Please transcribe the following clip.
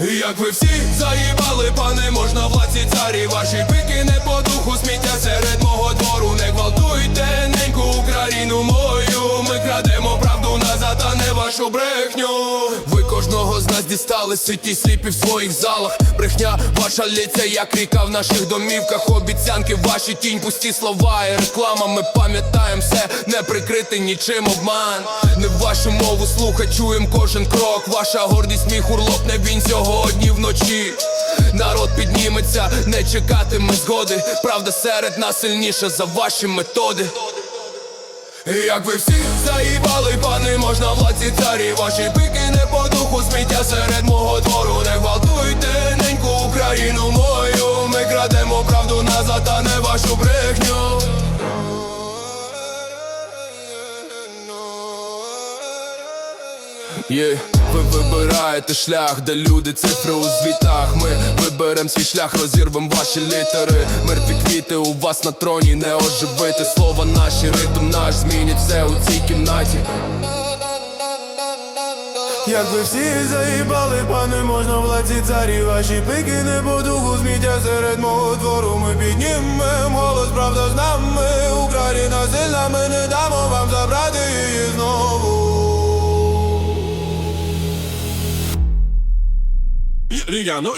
Як ви всі заїбали, пане, можна владці царі Ваші пики не по духу сміття серед мого двору Не гвалтуйте вашу брехню. Ви кожного з нас дістали ситі сліпі в своїх залах. Брехня ваша лється, як ріка в наших домівках. Обіцянки ваші тінь, пусті слова і реклама. Ми пам'ятаємо все, не прикрити нічим обман. Не вашу мову слухай, чуєм кожен крок. Ваша гордість, мій хурлоп, не він сьогодні вночі. Народ підніметься, не чекатиме згоди. Правда серед нас сильніша за ваші методи. Як ви всі заїбали, пани, можна владці царі Ваші пики не по духу сміття серед мого двору Не гвалтуйте неньку Україну мою Ми крадемо правду назад, а не вашу брехню Є, ви вибираєте шлях, де люди цифри у звітах. Ми виберем свій шлях, розірвем ваші літери. Мертві квіти у вас на троні, не оживити слова наші, ритм наш змінять все у цій кімнаті. Як ви всі заїбали, пане, можна владці царі Ваші пики не по духу зміття серед мого двору Ми піднімем голос, правда з нами. Україна сильна, ми не дамо вам забрати її знову. Ріга, ну